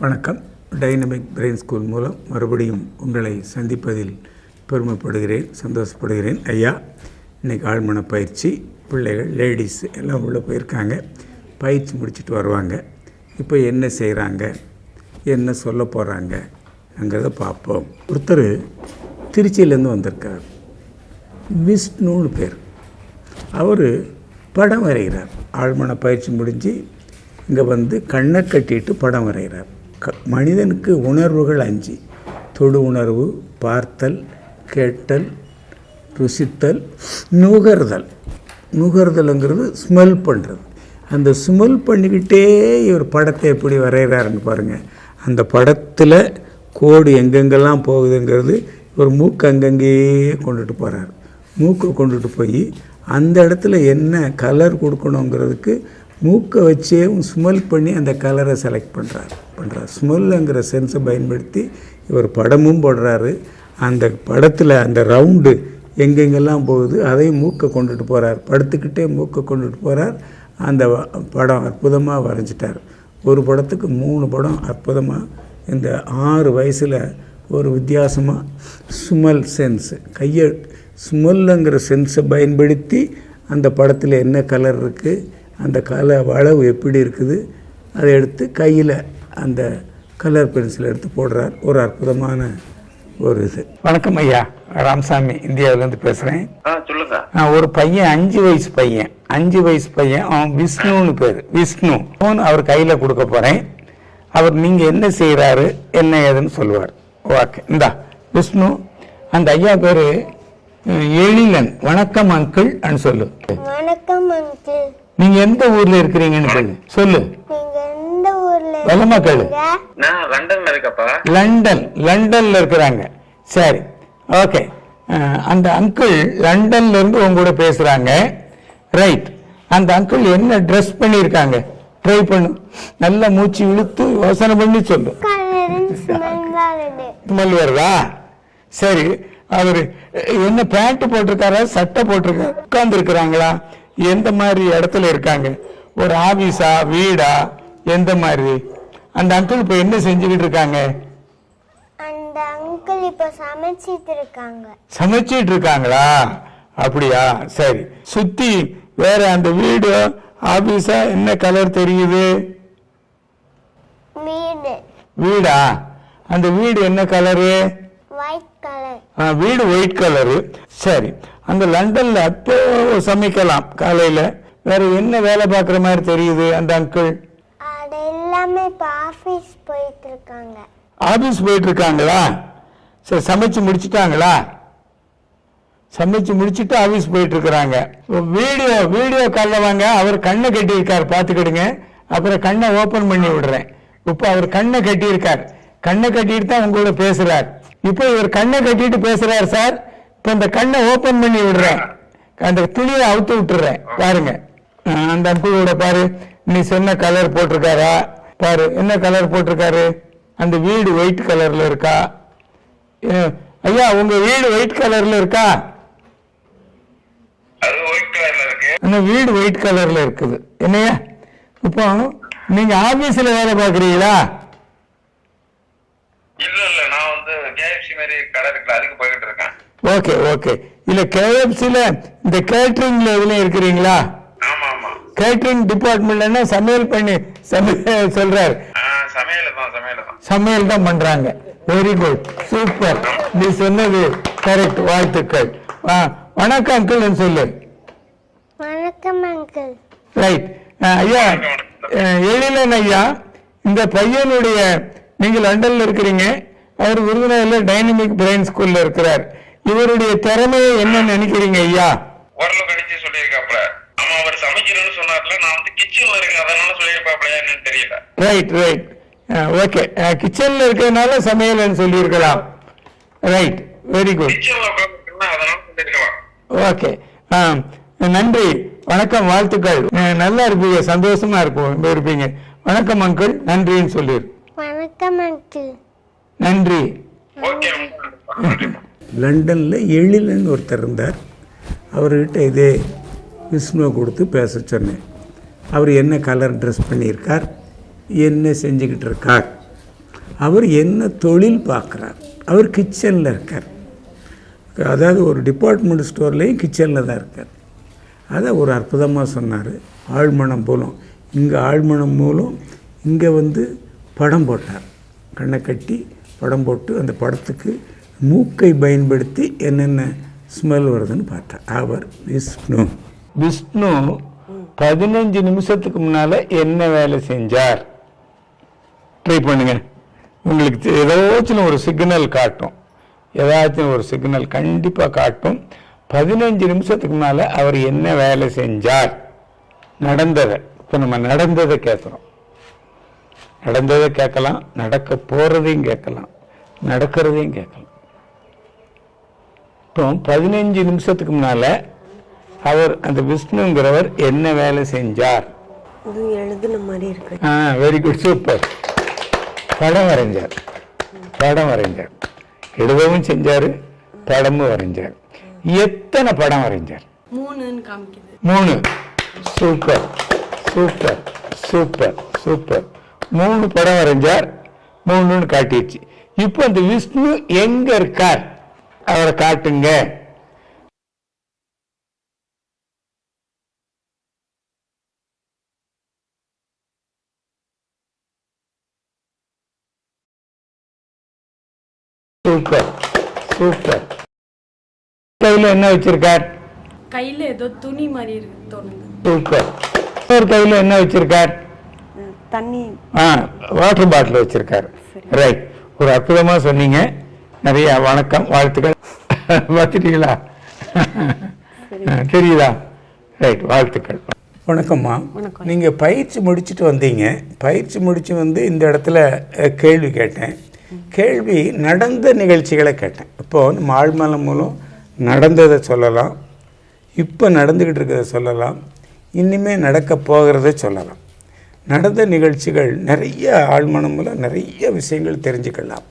வணக்கம். Dynamic brain school மூலம் மறுபடியும் உங்களை சந்திப்பதில் பெருமைப்படுகிறேன் சந்தோஷப்படுகிறேன். ஐயா இன்றைக்கி ஆழ்மன பயிற்சி. பிள்ளைகள் லேடிஸ் எல்லாம் உள்ளே போயிருக்காங்க. பயிற்சி முடிச்சுட்டு வருவாங்க. இப்போ என்ன செய்கிறாங்க என்ன சொல்ல போகிறாங்கங்கிறத பார்ப்போம். ஒருத்தர் திருச்சியிலேருந்து வந்திருக்கார். விஷ்ணுன்னு பேர். அவர் படம் வரைகிறார். ஆழ்மன பயிற்சி முடிஞ்சு இங்கே வந்து கண்ணை கட்டிட்டு படம் வரைகிறார். க மனிதனுக்கு உணர்வுகள் அஞ்சு. தொடு உணர்வு பார்த்தல் கேட்டல் ருசித்தல் நுகர்தல். நுகர்தலுங்கிறது ஸ்மெல் பண்ணுறது அந்த ஸ்மெல் பண்ணிக்கிட்டே இவர் படத்தை எப்படி வரைகிறாருன்னு பாருங்கள் அந்த படத்தில் கோடு எங்கெங்கெல்லாம் போகுதுங்கிறது ஒரு மூக்கு அங்கங்கேயே கொண்டுட்டு போகிறார் மூக்கை கொண்டுட்டு போய் அந்த இடத்துல என்ன கலர் கொடுக்கணுங்கிறதுக்கு மூக்கை வச்சே ஸ்மெல் பண்ணி அந்த கலரை செலக்ட் பண்ணுறாரு பண்ணுறார் ஸ்மெல்லுங்கிற சென்ஸை பயன்படுத்தி இவர் படமும் போடுறாரு. அந்த படத்தில் அந்த ரவுண்டு எங்கெங்கெல்லாம் போகுது அதையும் மூக்கை கொண்டுட்டு போகிறார் படுத்துக்கிட்டே மூக்கை கொண்டுட்டு போகிறார் அந்த படம் அற்புதமாக வரைஞ்சிட்டார். ஒரு படத்துக்கு மூணு படம் அற்புதமாக இந்த ஆறு வயசில் ஒரு வித்தியாசமாக ஸ்மெல் சென்ஸு கையை ஸ்மெல்லுங்கிற சென்ஸை பயன்படுத்தி அந்த படத்தில் என்ன கலர் இருக்குது அந்த கல வளவு எப்படி இருக்குது அதை எடுத்து கையில் அந்த கலர் பென்சில் எடுத்து போடுறார். ஒரு அற்புதமான ஒரு இது. வணக்கம் ஐயா. ராமசாமி இந்தியாவிலேருந்து பேசுகிறேன் சொல்லுங்க. நான் ஒரு பையன் அஞ்சு வயசு பையன். அஞ்சு வயசு பையன் அவன் விஷ்ணுன்னு பேர். விஷ்ணு. ஃபோன் அவர் கையில் கொடுக்க போகிறேன் அவர் நீங்கள் என்ன செய்கிறாரு என்ன ஏதுன்னு சொல்லுவார். ஓகே இந்தா விஷ்ணு. அந்த ஐயா பேர் எழிலன். வணக்கம் அங்கிள் அன்னு சொல்லு. வணக்கம் அங்கிள். நீங்கள் எந்த ஊரில் இருக்கிறீங்கன்னு சொல்லு. சொல்லு. நீங்க எந்த ஊர்ல வெள்ளமா கேளு. இருக்கீங்க நான் லண்டன்ல இருக்கப்பா லண்டன் லண்டன்ல இருக்கிறாங்க. சரி. ஓகே. அந்த அங்கிள் லண்டன்ல இருந்து உங்க கூட பேசுறாங்க. ரைட் அந்த அங்கிள் என்ன ட்ரெஸ் பண்ணியிருக்காங்க? ட்ரை பண்ணு. நல்லா மூச்சு இழுத்து யோசனை பண்ணி சொல்லு. கலரின் ஸ்மெல் வருது ஸ்மெல் வருதா? சரி. அவர் என்ன பேண்ட் போட்டிருக்காரா? சட்டை போட்டிருக்காரு உட்கார்ந்து இருக்கிறாங்களா எந்த மாதிரி இடத்துல இருக்காங்க? ஒரு ஆபீஸா வீடா? எந்த மாதிரி? அந்த அங்கிள் இப்போ என்ன செஞ்சுக்கிட்டு இருக்காங்க? அந்த அங்கிள் இப்ப சமைச்சிட்டு இருக்காங்க. சமைச்சிட்டு இருக்காங்களா? அப்படியா? சரி. சுத்தி வேற அந்த வீடு ஆபீஸா? என்ன கலர் தெரியுது? வீடு. வீடா? அந்த வீடு என்ன கலரு வீடு ஒயிட் கலரு சரி. அந்த லண்டன்ல அப்போ சமைக்கலாம். காலையில. வேற என்ன வேலை பார்க்குற மாதிரி தெரியுது அந்த அங்கிள் எல்லாமே இப்ப ஆபீஸ் போயிட்டு இருக்காங்க ஆபீஸ் போயிட்டு இருக்காங்களா சரி சமைச்சு முடிச்சிட்டாங்களா? சமைச்சு முடிச்சிட்டு ஆபீஸ் போயிட்டு இருக்கிறாங்க வீடியோ வீடியோ காலில் வாங்க. அவர் கண்ணை கட்டி இருக்கார் பார்த்துக்கிடுங்க. அப்புறம் கண்ணை ஓபன் பண்ணி விடுறேன். இப்போ அவர் கண்ணை கட்டி இருக்கார் கண்ணை கட்டிட்டு தான் உங்களோட பேசுறார். இப்போ இவர் கண்ணை கட்டிட்டு பேசுறார் சார். இப்போ இந்த கண்ணை ஓபன் பண்ணி விடுறேன். அந்த துணியை அவுத்து விட்டுறேன். பாருங்க. அந்த அங்குளோட பாரு. நீ சொன்ன கலர் போட்டிருக்காரா? பாரு என்ன கலர் போட்டிருக்காரு? அந்த வீடு ஒயிட் கலர்ல இருக்கா? ஐயா உங்க வீடு ஒயிட் கலர்ல இருக்கா? அந்த வீடு ஒயிட் கலர்ல இருக்குது. என்னையா? இப்போ நீங்க ஆபீஸ்ல வேலை பார்க்குறீங்களா? இல்ல இல்ல. நான் வந்து கேஎஃப்சி மாதிரி கடை இருக்குல்ல அதுக்கு போய்கிட்டு இருக்கேன். ஓகே ஓகே இல்ல கேஎஃப்சில இந்த கேட்டரிங்ல எதுலயும் இருக்கிறீங்களா? ஆமா ஆமா கேட்டரிங் டிபார்ட்மெண்ட்னா சமையல் பண்ணி சமையல் சொல்றாரு. சமையல தான் பண்றாங்க. வெரி குட் சூப்பர் நீ சொன்னது கரெக்ட் வாழ்த்துக்கள். ஆ, வணக்கம் அங்கிள் சொல்லு. வணக்கம் அங்கிள் ரைட் ஐயா அஹ், எழிலன் ஐயா இந்த பையனுடைய நீங்க லண்டன்ல இருக்கிறீங்க. அவர் விருதுநகர்ல டைனமிக் பிரெயின் ஸ்கூல்ல இருக்கிறார். இவருடைய திறமையை என்ன நினைக்கிறீங்க ஐயா? ஓரளவு கணிச்சு சொல்லியிருக்காப்ல ஆமா அவர் சமைக்கணும்னு சொன்னார்ல நான் வந்து கிச்சன்ல இருக்கேன் அதனால சொல்லியிருப்பாப்ல என்னன்னு தெரியல. ரைட் ரைட் ஓகே கிச்சன்ல இருக்கிறதுனால சமையல்னு சொல்லியிருக்கலாம். ரைட் வெரி குட் ஓகே நன்றி. வணக்கம் வாழ்த்துக்கள். நல்லா இருப்பீங்க சந்தோஷமா இருப்போம் இருப்பீங்க. வணக்கம் அங்கிள் நன்றின்னு சொல்லிடு வணக்கம் அங்கிள் நன்றி. லண்டனில் எழிலன் ஒருத்தர் இருந்தார். அவர்கிட்ட இதே விஷ்ணுவை கொடுத்து பேச சொன்னேன். அவர் என்ன கலர் ட்ரெஸ் பண்ணியிருக்கார்? என்ன செஞ்சுக்கிட்டு இருக்கார்? அவர் என்ன தொழில் பார்க்குறார்? அவர் கிச்சனில் இருக்கார். அதாவது ஒரு டிபார்ட்மெண்ட் ஸ்டோர்லேயும் கிச்சனில் தான் இருக்கார். அதை ஒரு அற்புதமாக சொன்னார். ஆழ்மனம் போலும். இங்கே ஆழ்மனம் மூலம் இங்கே வந்து படம் போட்டார். கண்ணை கட்டி படம் போட்டு அந்த படத்துக்கு மூக்கை பயன்படுத்தி என்னென்ன ஸ்மெல் வருதுன்னு பார்த்தேன் அவர் விஷ்ணு. விஷ்ணு பதினஞ்சு நிமிஷத்துக்கு முன்னால் என்ன வேலை செஞ்சார்? ட்ரை பண்ணுங்க. உங்களுக்கு ஏதாச்சும் ஒரு சிக்னல் காட்டும். ஏதாச்சும் ஒரு சிக்னல் கண்டிப்பாக காட்டும். பதினஞ்சு நிமிஷத்துக்கு முன்னால் அவர் என்ன வேலை செஞ்சார்? நடந்ததை. இப்போ நம்ம நடந்ததை கேட்குறோம் நடந்ததை கேட்கலாம் நடக்க போகிறதையும் கேட்கலாம் நடக்கிறதையும் கேட்கலாம். இப்போ பதினஞ்சு நிமிஷத்துக்கு முன்னால் அவர் அந்த விஷ்ணுங்கிறவர் என்ன வேலை செஞ்சார்? இது எழுதுன மாதிரி இருக்கு. ஆ வெரி குட் சூப்பர் படம் வரைஞ்சார். படம் வரைஞ்சார். எழுதவும் செஞ்சார் படமும் வரைஞ்சார். எத்தனை படம் வரைஞ்சார்? மூணு. சூப்பர் சூப்பர் சூப்பர் சூப்பர் மூணு படம் வரைஞ்சார் மூணுன்னு காட்டிடுச்சு. இப்போ அந்த விஷ்ணு எங்க இருக்கார்? அவரை காட்டுங்க. Super super. கையில் என்ன வச்சிருக்கார்? கையில ஏதோ துணி மாதிரி இருக்கு தோணுது. சூப்பர். ஒரு கையில் என்ன வச்சிருக்கார்? தண்ணி ஆ வாட்டர் பாட்டில் வச்சிருக்காரு. ரைட் ஒரு அற்புதமா சொன்னீங்க. நிறைய வணக்கம் வாழ்த்துக்கள். பார்த்துட்டீங்களா? ஆ, தெரியுதா? ரைட் வாழ்த்துக்கள். வணக்கம்மா. வணக்கம். நீங்க பயிற்சி முடிச்சுட்டு வந்தீங்க. பயிற்சி முடிச்சு வந்து இந்த இடத்துல கேள்வி கேட்டேன். கேள்வி நடந்த நிகழ்ச்சிகளை கேட்டேன். இப்போ நம்ம ஆழ்மலம் மூலம் நடந்ததை சொல்லலாம். இப்போ நடந்துக்கிட்டு இருக்கிறத சொல்லலாம். இனிமே நடக்க போகிறத சொல்லலாம். நடந்த நிகழ்ச்சிகள் நிறைய ஆழ்மனமில் நிறைய விஷயங்கள் தெரிஞ்சுக்கலாம்.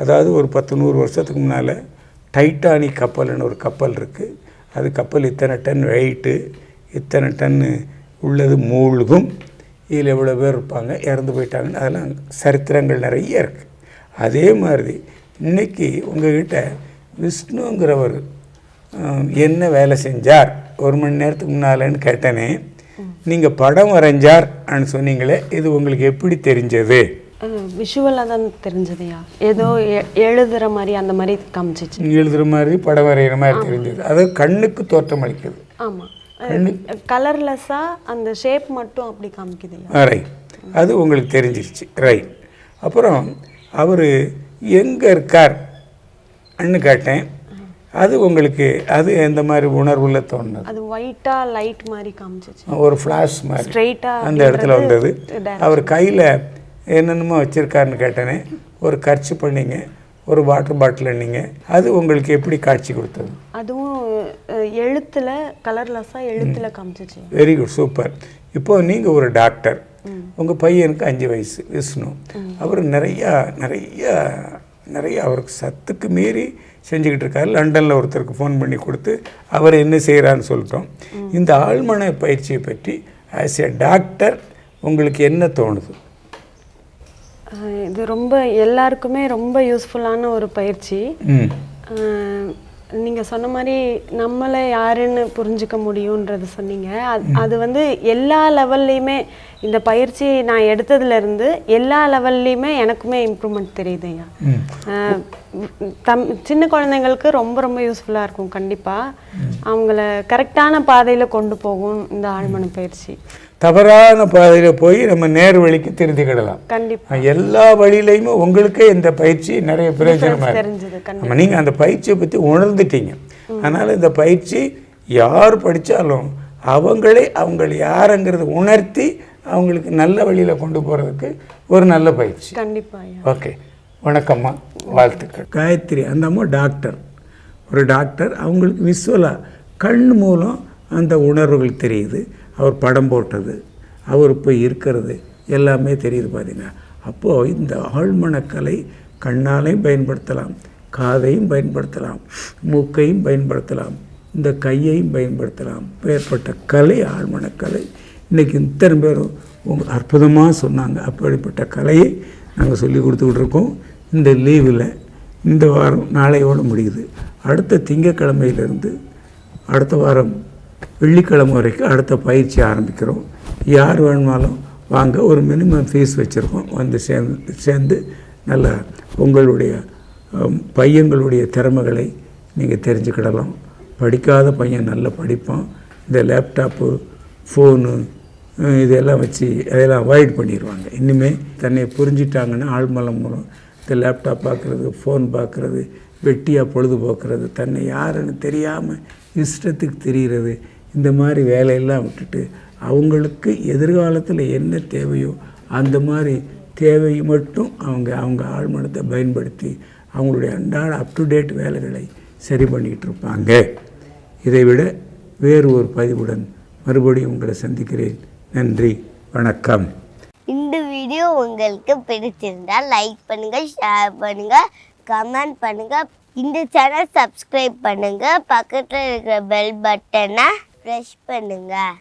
அதாவது ஒரு பத்து நூறு வருஷத்துக்கு முன்னால் டைட்டானிக் கப்பல்னு ஒரு கப்பல் இருக்குது அது கப்பல் இத்தனை டன் வெயிட்டு இத்தனை டன்னு உள்ளது மூழ்கும். இதில் எவ்வளோ பேர் இருப்பாங்க? இறந்து போயிட்டாங்கன்னு அதெல்லாம் சரித்திரங்கள் நிறைய இருக்குது அதே மாதிரி இன்னைக்கு உங்கள்கிட்ட விஷ்ணுங்கிறவர் என்ன வேலை செஞ்சார்? ஒரு மணி நேரத்துக்கு முன்னாலன்னு கேட்டேனே. நீங்கள் படம் வரைஞ்சார் சொன்னீங்களே இது உங்களுக்கு எப்படி தெரிஞ்சது? விஷுவலாக தான் தெரிஞ்சதையா? ஏதோ எ- எழுதுற மாதிரி அந்த மாதிரி காமிச்சிச்சு. எழுதுகிற மாதிரி படம் வரைகிற மாதிரி தெரிஞ்சது. அதாவது கண்ணுக்கு தோற்றம் அளிக்குது. ஆமா. கலர்லெஸ்ஸா அந்த ஷேப் மட்டும் அப்படி காமிக்குதுயா? ஆ, ரைட் அது உங்களுக்கு தெரிஞ்சிருச்சு. ரைட் அப்புறம் அவர் எங்கே இருக்கார்? அன்னு கேட்டேன். அது உங்களுக்கு அது எந்த மாதிரி உணர்வுல தோணுது? அது ஒயிட்டா லைட் மாதிரி காமிச்சிச்சு. ஒரு ஃப்ளாஷ் மாதிரி. ஸ்ட்ரெயிட்டா அந்த இடத்துல வந்தது. அவர் கையில் என்னென்னமோ வச்சுருக்காருன்னு கேட்டேனே ஒரு கர்ச்சி பண்ணீங்க ஒரு வாட்டர் பாட்டில் நீங்க அது உங்களுக்கு எப்படி காட்சி கொடுத்தது? அதுவும் எழுத்துல கலர்லெஸ்ஸா எழுத்துல காமிச்சிச்சு. வெரி குட் சூப்பர் இப்போ நீங்கள் ஒரு டாக்டர் உங்கள் பையனுக்கு அஞ்சு வயசு விஷ்ணு. அவர் நிறையா நிறைய நிறைய அவருக்கு சத்துக்கு மீறி செஞ்சுக்கிட்டு இருக்காரு லண்டனில் ஒருத்தருக்கு ஃபோன் பண்ணி கொடுத்து அவர் என்ன செய்கிறான்னு சொல்லிட்டோம். இந்த ஆழ்மன பயிற்சியை பற்றி ஆஸ் எ டாக்டர் உங்களுக்கு என்ன தோணுது? இது ரொம்ப எல்லாருக்குமே ரொம்ப யூஸ்ஃபுல்லான ஒரு பயிற்சி. ம் ஆஹ் நீங்க சொன்ன மாதிரி நம்மளை யாருன்னு புரிஞ்சுக்க முடியுன்றது சொன்னீங்க. அது- அது வந்து எல்லா லெவல்லையுமே இந்த பயிற்சி நான் எடுத்ததுல இருந்து எல்லா லெவல்லையுமே எனக்குமே இம்ப்ரூவ்மெண்ட் ஆஹ் தம் சின்ன குழந்தைங்களுக்கு ரொம்ப ரொம்ப யூஸ்ஃபுல்லாக இருக்கும் கண்டிப்பாக அவங்கள கரெக்டான பாதையில் கொண்டு போகும் இந்த ஆழ்மன பயிற்சி. தவறான பாதையில் போய் நம்ம நேர் வழிக்கு திருத்திக்கிடலாம் கண்டிப்பாக எல்லா வழியிலையுமே உங்களுக்கே இந்த பயிற்சி நிறைய பிரயோஜனமாக இருக்கு. தெரிஞ்சது கண்டிப்பாக நம்ம நீங்கள் அந்த பயிற்சியை பற்றி உணர்ந்துட்டீங்க. அதனால் இந்த பயிற்சி யார் படித்தாலும் அவங்களே அவங்கள யாருங்கிறத உணர்த்தி அவங்களுக்கு நல்ல வழியில் கொண்டு போகிறதுக்கு ஒரு நல்ல பயிற்சி. கண்டிப்பாக ஓகே. வணக்கம்மா. வாழ்த்துக்கள். காயத்ரி அந்த அம்மா டாக்டர். ஒரு டாக்டர் அவங்களுக்கு விசுவலாக கண் மூலம் அந்த உணர்வுகள் தெரியுது. அவர் படம் போட்டது அவர் இப்போ இருக்கிறது எல்லாமே தெரியுது பார்த்தீங்க அப்போது இந்த ஆழ்மனக்கலை கண்ணாலையும் பயன்படுத்தலாம் காதையும் பயன்படுத்தலாம் மூக்கையும் பயன்படுத்தலாம் இந்த கையையும் பயன்படுத்தலாம். பேர்பட்ட கலை ஆழ்மனக்கலை. இன்றைக்கி இத்தனை பேரும் உங்கள் அற்புதமாக சொன்னாங்க. அப்படிப்பட்ட கலையை நாங்கள் சொல்லி கொடுத்துக்கிட்டு இருக்கோம். இந்த லீவில் இந்த வாரம் நாளையோட முடியுது. அடுத்த திங்கக்கிழமையிலேருந்து அடுத்த வாரம் வெள்ளிக்கிழமை வரைக்கும் அடுத்த பயிற்சி ஆரம்பிக்கிறோம். யார் வேணுமாலும் வாங்க ஒரு மினிமம் ஃபீஸ் வச்சுருக்கோம். வந்து சேர்ந்து சேர்ந்து நல்ல உங்களுடைய பையங்களுடைய திறமைகளை நீங்கள் தெரிஞ்சுக்கிடலாம். படிக்காத பையன் நல்லா படிப்பான். இந்த லேப்டாப்பு ஃபோனு இதெல்லாம் வச்சு அதெல்லாம் அவாய்ட் பண்ணிடுவாங்க. இனிமேல் தன்னை புரிஞ்சிட்டாங்கன்னா ஆழ்மலம் மூலம் இந்த லேப்டாப் பார்க்குறது ஃபோன் பார்க்குறது வெட்டியாக பொழுதுபோக்குறது தன்னை யாருன்னு தெரியாமல் இஷ்டத்துக்கு தெரிகிறது இந்த மாதிரி வேலையெல்லாம் விட்டுட்டு அவங்களுக்கு எதிர்காலத்தில் என்ன தேவையோ அந்த மாதிரி தேவை மட்டும் அவங்க அவங்க ஆழ்மனத்தை பயன்படுத்தி அவங்களுடைய அன்றாட அப் டு டேட் வேலைகளை சரி பண்ணிக்கிட்டு இருப்பாங்க. இதை விட வேறு ஒரு பதிவுடன் மறுபடியும் உங்களை சந்திக்கிறேன். நன்றி வணக்கம். இந்த வீடியோ உங்களுக்கு பிடிச்சிருந்தால் லைக் பண்ணுங்க ஷேர் பண்ணுங்க கமெண்ட் பண்ணுங்க. இந்த சேனல் சப்ஸ்கிரைப் பண்ணுங்க. பக்கத்தில் இருக்கிற பெல் பட்டனை ப்ரெஷ் பண்ணுங்க.